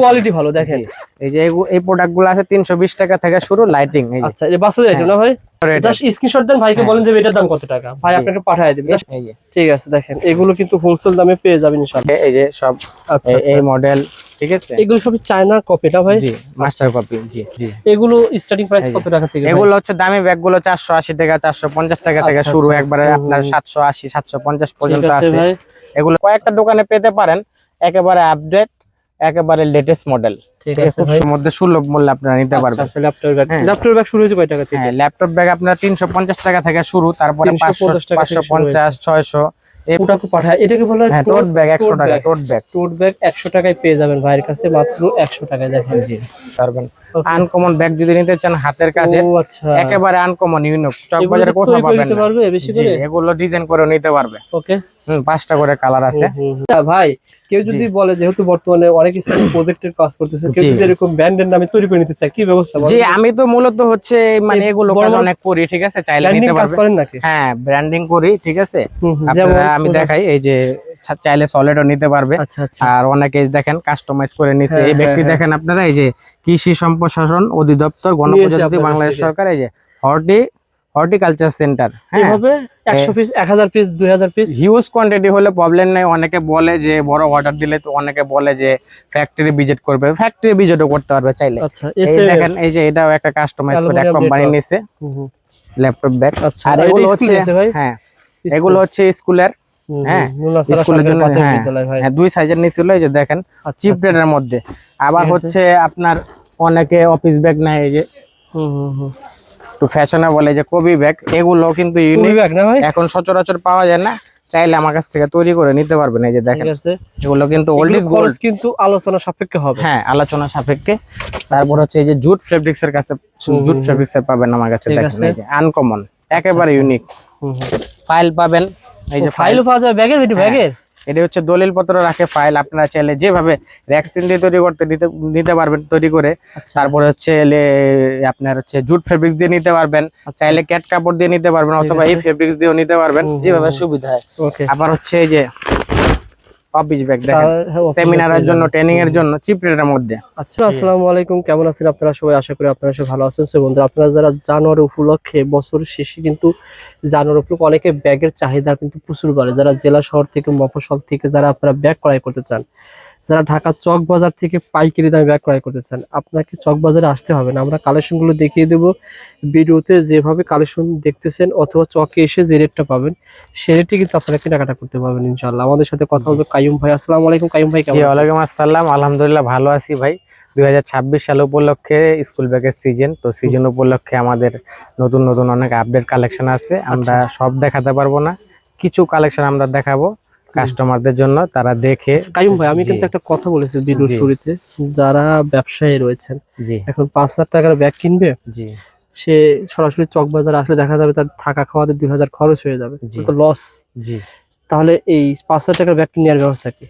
Quality ভালো দেখেন। এই যে এই প্রোডাক্টগুলো আছে তিনশো বিশ টাকা থেকে শুরু লাইটিং এই যে। আচ্ছা এটা বাচ্চাদের আইটেম না ভাই? জাস্ট স্ক্রিনশট দেন ভাইকে বলেন যে এটার দাম কত টাকা। ভাই আপনাকে পাঠিয়ে দেবে। এই যে। ঠিক আছে দেখেন এগুলো কিন্তু হোলসেল দামে পেয়ে যাবেন ইনশাআল্লাহ। এই যে সব আচ্ছা এই- আচ্ছা। মডেল ঠিক আছে? এগুলো সব চায়না কপি না ভাই? জি মাস্টার কপি জি জি। এগুলো স্টার্টিং প্রাইস কত টাকা থেকে এগুলো হচ্ছে দামি ব্যাগগুলো চারশো আশি টাকা চারশো পঞ্চাশ টাকা থেকে আচ্ছা, শুরু। আচ্ছা। একবারে আপনার হুম। সাতশো আশি সাতশো পঞ্চাশ ঠিক পর্যন্ত আছে এগুলো কয়েকটা দোকানে পেতে পারেন। একেবারে আপডেট একেবারে লেটেস্ট মডেল ঠিক ঠিক আছে আছে খুব মধ্যে সুলভ মূল্যে আপনারা নিতে পারবেন। আচ্ছা ল্যাপটপ ব্যাগ। ল্যাপটপ ব্যাগ শুরু হয়েছে কয় টাকা থেকে? হ্যাঁ ল্যাপটপ ব্যাগ আপনার তিনশো পঞ্চাশ টাকা থেকে শুরু তারপরে 350 পাঠায় এটাকে বলা হয় টোট ব্যাগ একশো টাকা টোট ব্যাগ টোট ব্যাগ একশো টাকায় পেয়ে যাবেন ভাইয়ের কাছে মাত্র টাকায় দেখেন। জি পারবেন। আনকমন ব্যাগ যদি নিতে চান হাতের কাছে আচ্ছা। একেবারে আনকমন ইউনিক চক এগুলো বাজারে কোথাও পাবেন দিতে পারবে বেশি করে? এগুলো ডিজাইন করে নিতে পারবে। ওকে হুম পাঁচটা করে কালার আছে। ভাই কেউ যদি বলে যেহেতু বর্তমানে অনেক স্থানে প্রজেক্টের কাজ করতেছে কেউ যদি এরকম ব্র্যান্ডের নামে তৈরি করে নিতে চায় কি ব্যবস্থা জি আমি তো মূলত হচ্ছে মানে এগুলো কাজ অনেক করি ঠিক আছে চাইলে নিতে কাজ করেন নাকি? হ্যাঁ ব্র্যান্ডিং করি ঠিক আছে। আপনারা আমি দেখাই এই যে চাইলে সলিডও নিতে পারবে। আচ্ছা আচ্ছা। আর অনেকে দেখেন কাস্টমাইজ করে নিছে। হ্যাঁ, এই ব্যক্তি হ্যাঁ, দেখেন আপনারা এই যে কৃষি সম্প্রসারণ অধিদপ্তর গণপ্রজাতন্ত্রী বাংলাদেশ সরকার এই যে হর্টি হর্টিকালচার সেন্টার হ্যাঁ। এইভাবে একশো পিস এক হাজার পিস দুই হাজার পিস হিউজ কোয়ান্টিটি হলে প্রবলেম নাই। অনেকে বলে যে বড় অর্ডার দিলে তো অনেকে বলে যে ফ্যাক্টরি ভিজিট করবে। ফ্যাক্টরি ভিজিটও করতে পারবে চাইলে। আচ্ছা এই দেখেন এই যে এটাও একটা কাস্টমাইজ করে এক কোম্পানি। নিছে। ল্যাপটপ ব্যাগ আচ্ছা আর আর এগুলো হচ্ছে হ্যাঁ এগুলো হচ্ছে স্কুলের হ্যাঁ, স্কুলের জন্য হ্যাঁ। হ্যাঁ দুই সাইজের নিছিল এই যে দেখেন আচ্ছা, চিপ আচ্ছা। রেটের মধ্যে। আবার হচ্ছে আপনার অনেকে অফিস ব্যাগ নেয় এই যে। হুম, হুম, হুম। একটু ফ্যাশনেবল এই যে কবি ব্যাগ এগুলো কিন্তু ইউনিক এখন সচরাচর পাওয়া যায় না চাইলে আমার কাছ থেকে তৈরি করে নিতে পারবেন এই যে দেখেন। এগুলো কিন্তু ওল্ড ইজ গোল্ড কিন্তু আলোচনা সাপেক্ষে হবে। হ্যাঁ আলোচনা সাপেক্ষে। তারপর হচ্ছে এই যে জুট ফেব্রিক্স এর কাছে জুট ফেব্রিক্স এর পাবেন আমার কাছে দেখেন এই যে আনকমন একেবারে ইউনিক হুম। ফাইল পাবেন এই যে ফাইল ফাইলও পাওয়া যাবে ব্যাগের ভিতরে ব্যাগের? এটা হচ্ছে দলিল পত্র রাখে ফাইল আপনারা চাইলে যেভাবে র্যাক্সিন দিয়ে তৈরি করতে নিতে পারবেন তৈরি করে। আচ্ছা। তারপরে হচ্ছে এলে আপনার হচ্ছে জুট ফেব্রিক্স দিয়ে নিতে পারবেন। আচ্ছা। চাইলে ক্যাট কাপড় দিয়ে নিতে পারবেন অথবা। এই ফেব্রিক্স দিয়েও নিতে পারবেন। যেভাবে সুবিধা হয়। আবার হচ্ছে এই যে অফিস ব্যাগ দেখেন। হ্যাঁ, সেমিনারের জন্য ট্রেনিং এর জন্য চিপ রেটের মধ্যে। আচ্ছা আসসালামু আলাইকুম। কেমন আছেন আপনারা সবাই? আশা করি আপনারা সবাই ভালো আছেন। সে বন্ধুরা আপনারা যারা জানুয়ারি উপলক্ষে বছর শেষে কিন্তু জানুয়ারি উপলক্ষে অনেকে ব্যাগের চাহিদা কিন্তু প্রচুর বাড়ে। যারা জেলা শহর থেকে মফস্বল থেকে যারা আপনারা ব্যাগ ক্রয় করতে চান যারা ঢাকা চক বাজার থেকে পাইকারি দামে ব্যাগ ক্রয় করতে চান আপনাকে চক বাজারে আসতে হবে না। আমরা কালেকশনগুলো দেখিয়ে দেব। ভিডিওতে যেভাবে কালেকশন দেখতেছেন অথবা চকে এসে যে রেটটা পাবেন সে রেটে কিন্তু আপনারা কেনাকাটা করতে পারবেন ইনশাল্লাহ আমাদের সাথে কথা বলবে কাইম ভাই। আসসালাম আলাইকুম কাইম ভাই? ওয়ালাইকুম আসসালাম। আলহামদুলিল্লাহ ভালো আছি ভাই। দুই হাজার ছাব্বিশ সাল উপলক্ষে স্কুল ব্যাগের সিজন তো সিজন উপলক্ষে আমাদের নতুন নতুন অনেক আপডেট কালেকশন আছে। আমরা আচ্ছা। সব দেখাতে পারব না। কিছু কালেকশন আমরা দেখাবো। কাস্টমারদের জন্য তারা দেখে কাইম ভাই আমি কিন্তু একটা কথা বলেছি ভিডিওর শুরুতে। যারা ব্যবসায়ী রয়েছেন এখন পাঁচ হাজার টাকার ব্যাগ কিনবে জি। সে সরাসরি চক বাজারে আসলে দেখা যাবে তার থাকা খাওয়াতে দুই হাজার খরচ হয়ে যাবে। তো লস জি। তাহলে এই পাঁচ হাজার টাকার ব্যাগটি নেওয়ার ব্যবস্থা কি?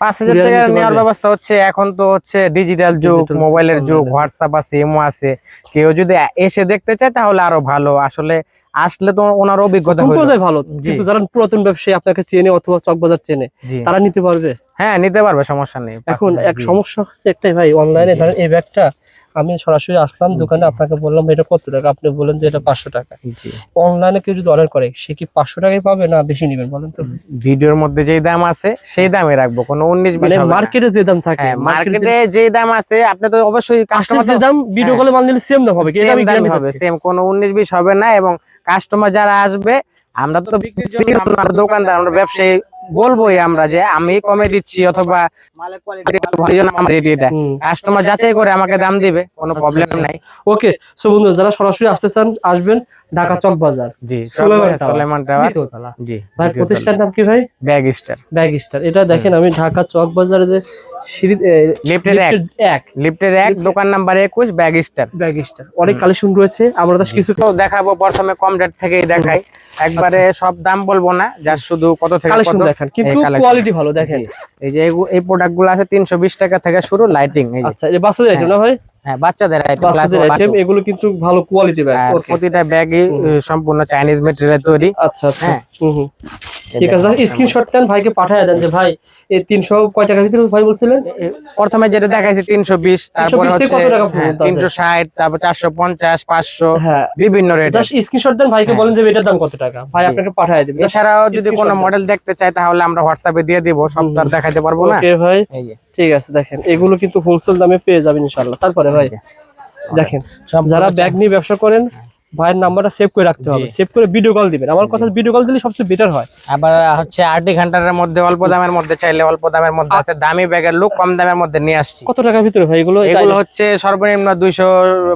পাঁচ হাজার টাকা নেওয়ার ব্যবস্থা হচ্ছে এখন তো হচ্ছে ডিজিটাল যুগ মোবাইলের যুগ। হোয়াটসঅ্যাপ আছে ইমো আছে। কেউ যদি এসে দেখতে চায় তাহলে আরও ভালো। আসলে আসলে তো ওনার অভিজ্ঞতা হইল। ভালো। কিন্তু যারা পুরাতন ব্যবসায়ী আপনাকে চেনে অথবা চক বাজার চেনে তারা নিতে পারবে হ্যাঁ নিতে পারবে সমস্যা নেই এখন এক সমস্যা হচ্ছে একটাই ভাই অনলাইনে। ধরেন এই ব্যাগটা আমি সরাসরি আসলাম দোকানে আপনাকে বললাম এটা কত টাকা? আপনি বলেন যে এটা পাঁচশো টাকা। অনলাইনে কেউ যদি অর্ডার করে সে কি পাঁচশো টাকায় পাবে না বেশি নেবেন বলেন তো? ভিডিওর মধ্যে যেই দাম আছে সেই দামে রাখব কোনো উনিশ বিশ মানে মার্কেটে যে দাম থাকে হ্যাঁ মার্কেটে যেই দাম আছে আপনি তো অবশ্যই কাস্টমার যে দাম ভিডিও। কলে মাল নিলে সেম দাম হবে সেম কোনো উনিশ বিশ হবে না এবং কাস্টমার যারা আসবে আমরা তো বিক্রির জন্য আমরা দোকানদার আমরা ব্যবসায়ী। বলবোই আমরা যে আমি কমে দিচ্ছি অথবা। কাস্টমার যাচাই করে আমাকে দাম দিবে কোনো আচ্ছা, প্রবলেম আচ্ছা। নাই ওকে সো বন্ধু যারা সরাসরি আসতে চান আসবেন ঢাকা চক বাজার। জি সুলেমান টাওয়ার। জি ভাই প্রতিষ্ঠান নাম কি ভাই? ব্যাগ স্টার ব্যাগ স্টার এটা দেখেন আমি ঢাকা চক বাজারে যে সিঁড়ি লিফটের এক। লিফটের এক। দোকান নাম্বার একুশ ব্যাগ স্টার ব্যাগ স্টার অনেক কালেকশন রয়েছে। আমরা তো কিছু তো দেখাবো প্রথমে কম রেট থেকেই দেখাই। একবারে সব দাম বলব না জাস্ট শুধু কত থেকে কত। দেখেন। কিন্তু এই কোয়ালিটি ভালো দেখেন। এই যে এই প্রোডাক্টগুলো আছে তিনশো বিশ টাকা থেকে শুরু লাইটিং এই যে। আচ্ছা এটা বাচ্চাদের আইটেম না ভাই? হ্যাঁ বাচ্চাদের আইটেম এগুলো কিন্তু ভালো কোয়ালিটি ব্যাগ প্রতিটা ব্যাগই সম্পূর্ণ চাইনিজ মেটেরিয়াল তৈরি। আচ্ছা আচ্ছা। হ্যাঁ। হুম হুম। ঠিক আছে স্ক্রিনশট নেন ভাইকে পাঠায় দেন যে ভাই এই তিনশো কয় টাকার ভিতরে ভাই বলছিলেন? প্রথমে যেটা দেখাইছি তিনশো বিশ তারপরে 320 হচ্ছে কত টাকা পর্যন্ত আছে? তিনশো ষাট তারপর চারশো পঞ্চাশ পাঁচশো হ্যাঁ। বিভিন্ন রেট জাস্ট স্ক্রিনশট দেন ভাইকে বলেন যে এটার দাম কত টাকা? ভাই আপনাকে পাঠায় দেবে। এছাড়াও যদি কোনো মডেল দেখতে চাই তাহলে আমরা হোয়াটসঅ্যাপে দিয়ে দিব সব তো দেখাতে পারব না। ওকে ভাই। ঠিক আছে দেখেন এগুলো কিন্তু হোলসেল দামে পেয়ে যাবেন ইনশাআল্লাহ। তারপরে ভাই দেখেন সব যারা ব্যাগ নিয়ে ব্যবসা করেন ভাইয়ের নাম্বারটা সেভ করে রাখতে হবে। সেভ করে ভিডিও কল দিবেন। আমার কথা ভিডিও কল দিলে সবচেয়ে বেটার হয়। আবার হচ্ছে আরটি ঘণ্টার মধ্যে অল্প দামের মধ্যে চাইলে অল্প দামের মধ্যে আছে। দামি ব্যাগের লুক কম দামের মধ্যে নিয়ে আসছি। কত টাকার ভিতরে ভাই এগুলো? এগুলো হচ্ছে সর্বনিম্ন দুইশো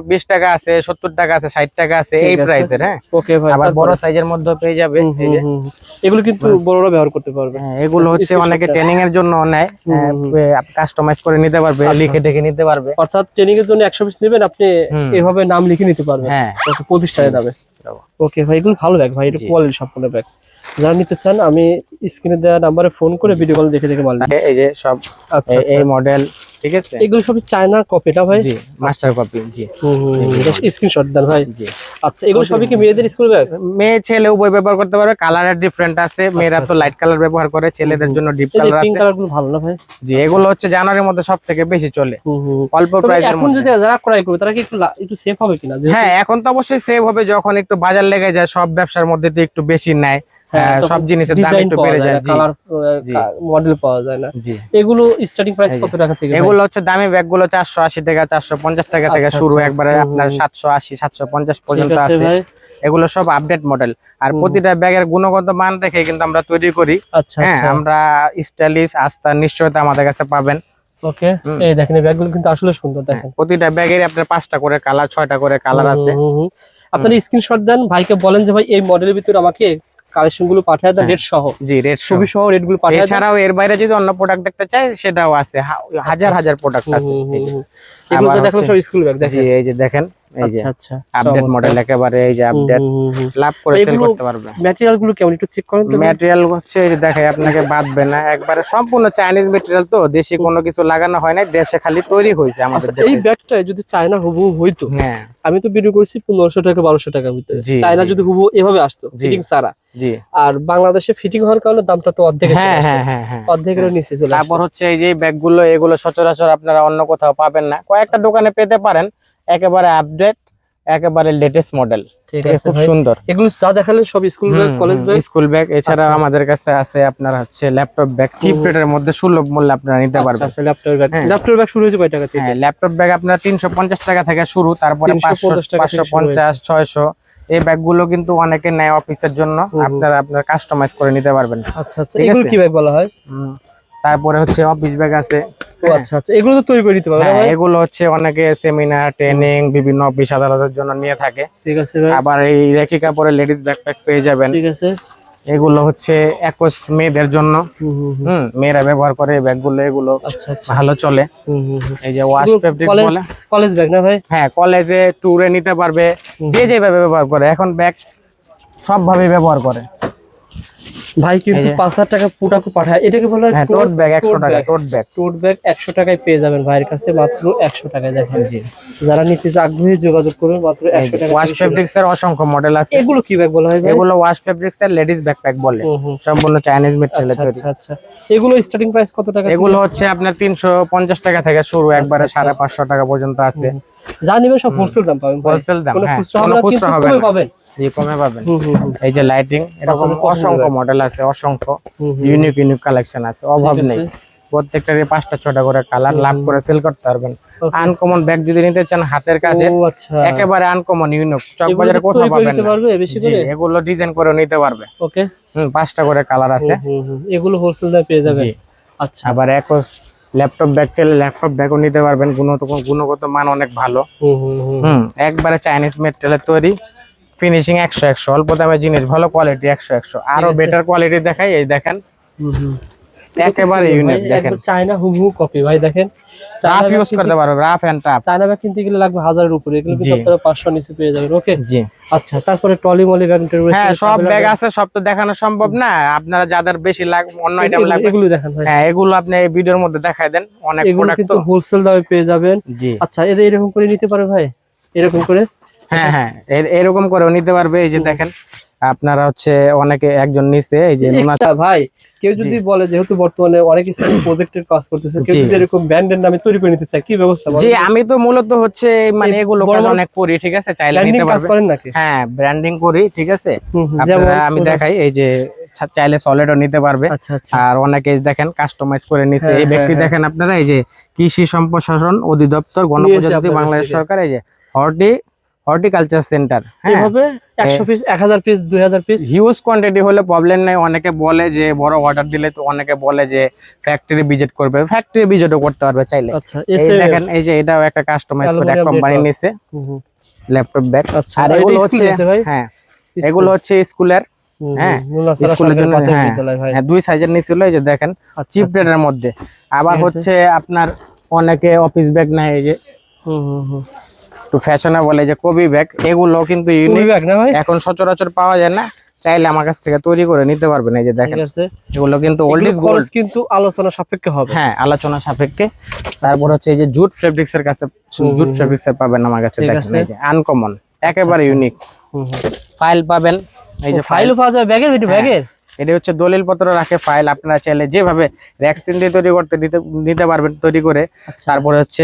বিশ টাকা আছে সত্তর টাকা আছে ষাট টাকা আছে এই প্রাইসের হ্যাঁ? ওকে ভাই আবার বড় সাইজের মধ্যে পেয়ে যাবে। এগুলো কিন্তু বড়রা ব্যবহার করতে পারবে। হ্যাঁ, এগুলো হচ্ছে অনেকে ট্রেনিং এর জন্য নেয়। কাস্টমাইজ করে নিতে পারবে লিখে টেকে নিতে পারবে। অর্থাৎ ট্রেনিং এর জন্য একশো পিস নেবেন আপনি এভাবে নাম লিখে নিতে পারবেন। হ্যাঁ। ওকে টাকা যাবে। ওকে ভাই এগুলো ভালো ব্যাগ ভাই এটা কোয়ালিটি সম্পূর্ণ ব্যাগ যারা নিতে চান আমি স্ক্রিনে দেওয়া নাম্বারে ফোন করে ভিডিও কল দেখে দেখে মাল। এই যে সব আচ্ছা এই- আচ্ছা। মডেল ঠিক আছে? এগুলো সবই চায়নার কপিটা ভাই? জি মাস্টার কপি জি। স্ক্রিনশট দেন ভাই। জি। আচ্ছা এগুলো সবই কি মেয়েদের স্কুল ব্যাগ মেয়ে ছেলে উভয় ব্যবহার করতে পারবে কালারের ডিফারেন্ট আছে মেয়েরা তো লাইট কালার ব্যবহার করে ছেলেদের জন্য ডিপ কালার পিঙ্ক আছে। কালারগুলো ভালো না ভাই? জি এগুলো হচ্ছে জানুয়ারির মধ্যে সব থেকে বেশি চলে। অল্প প্রাইসের এখন যদি যারা ক্রয় করবে তারা কি একটু একটু সেফ হবে কিনা? হ্যাঁ এখন তো অবশ্যই সেভ হবে যখন একটু বাজার লেগে যায় সব ব্যবসার মধ্যে তো একটু বেশি নেয়। সব জিনিসের দাম একটু বেড়ে যায় কালার মডেল পাওয়া যায় না। এগুলো স্টার্টিং প্রাইস কত টাকা থেকে এগুলো হচ্ছে দামি ব্যাগগুলো চারশো আশি টাকা চারশো পঞ্চাশ টাকা থেকে আচ্ছা, শুরু আচ্ছা। একবারে আপনার হুম। সাতশো আশি সাতশো পঞ্চাশ ঠিক পর্যন্ত আছে এগুলো সব আপডেট মডেল আর প্রতিটা ব্যাগের গুণগত মান দেখে কিন্তু আমরা তৈরি করি। আচ্ছা হ্যাঁ আমরা স্টাইলিশ আস্থা নিশ্চয়তা আমাদের কাছে পাবেন। ওকে। এই দেখেন ব্যাগগুলো কিন্তু আসলে সুন্দর দেখেন। প্রতিটা ব্যাগের আপনার পাঁচটা করে কালার ছয়টা করে কালার আছে। আপনারা স্ক্রিনশট দেন ভাইকে বলেন যে ভাই এই মডেলের ভিতরে আমাকে কালেকশনগুলো পাঠিয়ে দেন হ্যাঁ। রেট সহ। জি রেড ছবি সহ রেটগুলো পাঠিয়ে এছাড়াও এর বাইরে যদি অন্য প্রোডাক্ট দেখতে চাই সেটাও আছে। হাজার হাজার প্রোডাক্ট আছে। হুম, হুম। এগুলো সব স্কুল ব্যাগ দেখেন। এই যে দেখেন আচ্ছা আচ্ছা। আপডেট মডেল একেবারে এই যে আপডেট লাভ করে সেল করতে পারবে। ম্যাটেরিয়ালগুলো কেমন? একটু চেক করেন তো। ম্যাটেরিয়াল হচ্ছে এই দেখাই আপনাকে বাঁধবে না। একবারে সম্পূর্ণ চাইনিজ ম্যাটেরিয়াল তো দেশি কোনো কিছু লাগানো হয় না দেশে খালি তৈরি হয়েছে আমাদের আচ্ছা, এই ব্যাগটা যদি চায়না হুবু হইতো হ্যাঁ। আমি তো ভিডিও করছি পনেরোশো টাকা বারোশো টাকার ভিতরে। চায়না যদি হুবু এভাবে আসতো। ফিটিং সারা আর বাংলাদেশে ফিটিং হওয়ার কারণে দামটা তো অর্ধেক হ্যাঁ, হ্যাঁ হ্যাঁ, হ্যাঁ। অর্ধেকের নিচে চলে তারপর হচ্ছে এই যে ব্যাগগুলো এগুলো সচরাচর আপনারা অন্য কোথাও পাবেন না। কয়েকটা দোকানে পেতে পারেন একেবারে আপডেট একেবারে লেটেস্ট মডেল ঠিক এগুলো দেখালেন সব স্কুল ব্যাগ এছাড়া আমাদের কাছে আছে আপনার হচ্ছে ল্যাপটপ ব্যাগ চিপ মধ্যে সুলভ আচ্ছা, ব্যাগ আচ্ছা, শুরু হয়েছে ল্যাপটপ ব্যাগ আপনার 350 টাকা থেকে শুরু তারপরে 550 550 600 এই ব্যাগগুলো কিন্তু অনেকে নেয় অফিসের জন্য। আপনারা আপনারা কাস্টমাইজ করে নিতে পারবেন। আচ্ছা আচ্ছা। এগুলো কি ব্যাগ বলা হয়। তারপরে হচ্ছে অফিস ব্যাগ আছে। ও আচ্ছা আচ্ছা। এগুলো তো তৈরি করে দিতে পারবে হ্যাঁ? এগুলো হচ্ছে অনেকে সেমিনার ট্রেনিং বিভিন্ন অফিস আদালতের জন্য নিয়ে থাকে। ঠিক আছে আবার এই রেখি কাপড়ের লেডিস ব্যাকপ্যাক পেয়ে যাবেন। ঠিক আছে। এগুলো হচ্ছে একুশ মেয়েদের জন্য। হুম, মেয়েরা ব্যবহার করে ব্যাগগুলো এগুলো আচ্ছা আচ্ছা। ভালো চলে। এই যে ওয়াশ ফেব্রিক বলে। কলেজ ব্যাগ না ভাই? হ্যাঁ কলেজে ট্যুরে নিতে পারবে যে যেভাবে ব্যবহার করে। এখন ব্যাগ সবভাবে ব্যবহার করে। ভাই কিন্তু পাঁচ হাজার টাকা পুটাকু পাঠায়। এটাকে বলা হয় টোট ব্যাগ একশো টাকা টোট ব্যাগ টোট ব্যাগ একশো টাকায় পেয়ে যাবেন ভাইয়ের কাছে মাত্র একশো টাকায় দেখেন। যারা নিতে আগ্রহী যোগাযোগ করবেন মাত্র একশো টাকা ওয়াশ। ফেব্রিক্স এর অসংখ্য মডেল আছে। এগুলো কি ব্যাগ বলা হয় এগুলো ওয়াশ ফেব্রিক্স এর লেডিস ব্যাকপ্যাক বলে। সম্পূর্ণ চাইনিজ মেটেরিয়াল আচ্ছা তৈরি। আচ্ছা আচ্ছা। এগুলো স্টার্টিং প্রাইস কত টাকা এগুলো হচ্ছে আপনার তিনশো পঞ্চাশ টাকা থেকে শুরু একবারে আচ্ছা। সাড়ে পাঁচশো টাকা পর্যন্ত আছে। যা নিবেন সব হোলসেল দাম পাবেন হোলসেল দাম কোনো হ্যাঁ। খুচরা হবে না কিন্তু হবে পাবেন। কমে পাবেন। এই যে লাইটিং এরকম অসংখ্য মডেল আছে অসংখ্য। ইউনিক ইউনিক কালেকশন আছে অভাব নেই। প্রত্যেকটারই পাঁচটা ছটা করে কালার লাভ করে সেল করতে পারবেন। আনকমন ব্যাগ যদি নিতে চান হাতের কাছে আচ্ছা। একেবারে আনকমন ইউনিক চক এগুলো কোথাও পাবেন ডিজাইন করে? নিতে পারবে। ওকে হুম পাঁচটা করে কালার আছে। এগুলো হোলসেল দামে পেয়ে যাবেন। আচ্ছা। আবার একস ল্যাপটপ ব্যাগ চাইলে ল্যাপটপ ব্যাগও নিতে পারবেন। গুণগত গুণগত মান অনেক ভালো। হুম একবারে চাইনিজ মেটেরিয়ালের তৈরি। ফিনিশিং একশো একশো অল্প দামের জিনিস ভালো কোয়ালিটি একশো একশো। আরও বেটার কোয়ালিটি দেখাই এই দেখেন। একেবারে ইউনিক দেখেন। চায়না হুবহু কপি ভাই দেখেন। রাফ ইউজ করতে পারবে rough and tough China bag কিনতে গেলে লাগবে হাজারের উপরে এগুলো কিন্তু। আপনারা পাঁচশো নিচে পেয়ে যাবেন ওকে জি। আচ্ছা তারপরে টলি মলি ব্যাগ হ্যাঁ সব ব্যাগ আছে। সব তো দেখানো সম্ভব না। আপনারা যাদের বেশি লাগ অন্য আইটেম লাগবে এগুলো দেখেন ভাই। হ্যাঁ এগুলো আপনি এই ভিডিওর মধ্যে দেখাই দেন। অনেক প্রোডাক্ট কিন্তু তো হোলসেল দামে পেয়ে যাবেন। জি। আচ্ছা এদের এরকম করে নিতে পারে ভাই? এরকম করে? হ্যাঁ হ্যাঁ। এরকম করেও নিতে পারবে এই যে দেখেন। আপনারা হচ্ছে অনেকে একজন নিচে এই যে ভাই কেউ যদি বলে যেহেতু বর্তমানে অনেক স্থানীয় প্রজেক্টের কাজ করতেছে কেউ যদি এরকম ব্র্যান্ডের নামে তৈরি করে নিতে চায় কি ব্যবস্থা জি আমি তো মূলত হচ্ছে মানে এগুলো কাজ অনেক করি ঠিক আছে? চাইলে নিতে কাজ করেন নাকি? হ্যাঁ ব্র্যান্ডিং করি ঠিক আছে? আপনারা আমি দেখাই এই যে চাইলে সলিডও নিতে পারবে। আচ্ছা আচ্ছা। আর অনেকে দেখেন কাস্টমাইজ করে নিছে। হ্যাঁ, এই ব্যক্তি হ্যাঁ, দেখেন আপনারা এই যে কৃষি সম্প্রসারণ অধিদপ্তর গণপ্রজাতন্ত্রী বাংলাদেশ সরকার এই যে হর্টি হর্টিকালচার সেন্টার হ্যাঁ। এভাবে একশো পিস এক হাজার পিস দুই হাজার পিস হিউজ কোয়ান্টিটি হলে প্রবলেম নাই। অনেকে বলে যে বড় অর্ডার দিলে তো অনেকে বলে যে ফ্যাক্টরি ভিজিট করবে। ফ্যাক্টরি ভিজিটও করতে পারবে চাইলে। আচ্ছা এই দেখেন এই যে এটাও একটা কাস্টমাইজ করে এক কোম্পানি নিছে। ল্যাপটপ ব্যাগ আচ্ছা আর আর এগুলো হচ্ছে হ্যাঁ এগুলো হচ্ছে স্কুলের হ্যাঁ, স্কুলের জন্য হ্যাঁ হ্যাঁ দুই সাইজের নিছিল এই যে দেখেন আচ্ছা, চিপ আচ্ছা। রেটের মধ্যে। আবার হচ্ছে আপনার অনেকে অফিস ব্যাগ নেয় এই যে। হুম, হুম, হুম। একটু ফ্যাশনেবল এই যে কবি ব্যাগ এগুলো কিন্তু ইউনিক এখন সচরাচর পাওয়া যায় না চাইলে আমার কাছ থেকে তৈরি করে নিতে পারবেন এই যে দেখেন। এগুলো কিন্তু ওল্ড ইজ গোল্ড কিন্তু আলোচনা সাপেক্ষে হবে। হ্যাঁ আলোচনা সাপেক্ষে। তারপর হচ্ছে এই যে জুট ফেব্রিক্স এর কাছে জুট ফেব্রিক্স এর পাবেন আমার কাছে দেখেন আচ্ছা, এই যে আনকমন একেবারে ইউনিক হুম। ফাইল পাবেন এই যে ফাইল ফাইলও পাওয়া যাবে ব্যাগের ভিতরে ব্যাগের? এটা হচ্ছে দলিল পত্র রাখে ফাইল আপনারা চাইলে যেভাবে ভ্যাকসিন দিয়ে তৈরি করতে নিতে নিতে পারবেন তৈরি করে। আচ্ছা। তারপরে হচ্ছে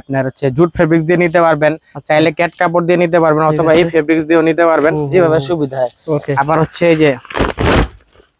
আপনার হচ্ছে জুট ফেব্রিক্স দিয়ে নিতে পারবেন। আচ্ছা। চাইলে ক্যাট কাপড় দিয়ে নিতে পারবেন অথবা এই ফেব্রিক্স দিয়েও নিতে পারবেন। যেভাবে সুবিধা হয়। আবার হচ্ছে এই যে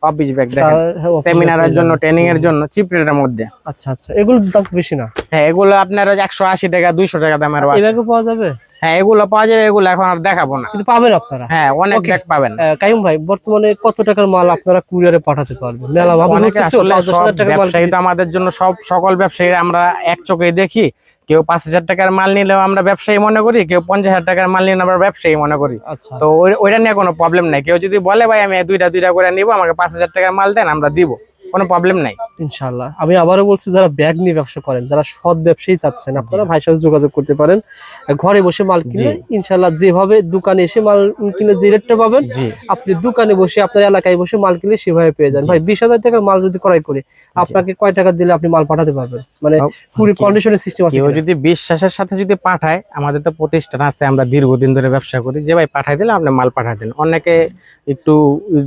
অফিস ব্যাগ দেখেন। সেমিনারের জন্য ট্রেনিং এর জন্য চিপ রেটের মধ্যে। আচ্ছা আচ্ছা এগুলোর দাম বেশি না? হ্যাঁ এগুলো আপনার একশো আশি টাকা দুইশো টাকা দামের আছে। ব্যাগও পাওয়া যাবে? হ্যাঁ এগুলো পাওয়া যাবে এগুলো এখন আর দেখাবো না। কিন্তু পাবেন আপনারা? হ্যাঁ অনেক ব্যাগ পাবেন। কাইম ভাই বর্তমানে কত টাকার মাল আপনারা কুরিয়ারে পাঠাতে পারবেন? মেলা ভাবে হচ্ছে তো, আসলে পাঁচ দশ সব হাজার টাকার মাল আমাদের জন্য সব সকল ব্যবসায়ী আমরা এক চোখে দেখি। কেউ পাঁচ হাজার টাকার মাল নিলেও আমরা ব্যবসায়ী মনে করি কেউ পঞ্চাশ হাজার টাকার মাল নিলে আমরা ব্যবসায়ী মনে করি। আচ্ছা। তো ওইটা নিয়ে কোনো প্রবলেম নাই। কেউ যদি বলে ভাই আমি দুইটা দুইটা করে নিবো আমাকে পাঁচ হাজার টাকার মাল দেন আমরা দিব। কোনো প্রবলেম নাই। ইনশাল্লাহ আমি আবারও বলছি যারা ব্যাগ নিয়ে ব্যবসা করেন যারা সৎ ব্যবসায়ী চাচ্ছেন আপনারা ভাইয়ের সাথে যোগাযোগ করতে পারেন। ঘরে বসে মাল কিনে ইনশাল্লাহ যেভাবে দোকানে এসে মাল কিনে যে রেটটা পাবেন আপনি দোকানে বসে আপনার এলাকায় বসে মাল কিনলে সেভাবে পেয়ে যান। ভাই বিশ হাজার টাকার মাল যদি ক্রয় করে আপনাকে কয় টাকা দিলে আপনি মাল পাঠাতে পারবেন? মানে পুরো কন্ডিশনের সিস্টেম আছে কিনা? যদি বিশ্বাসের সাথে যদি পাঠায় আমাদের তো প্রতিষ্ঠান আছে আমরা দীর্ঘদিন ধরে ব্যবসা করি যে ভাই পাঠাই দিলে আপনি মাল পাঠাই দিন। অনেকে একটু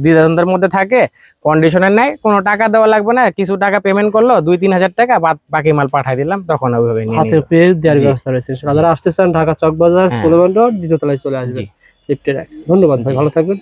দ্বিধাদ্বন্দ্বের মধ্যে থাকে কন্ডিশনের নাই কোনো টাকা দেওয়া লাগবে না কিছু টাকা পেমেন্ট করল দুই তিন হাজার টাকা বাদ বাকি মাল পাঠাই দিলাম তখন ওইভাবে হাতে। পেয়ে দেওয়ার ব্যবস্থা রয়েছে। যারা আসতে চান ঢাকা চকবাজার হ্যাঁ। সোলেমান রোড দ্বিতীয় তলায় চলে আসবে ধন্যবাদ ভাই ভালো থাকবেন।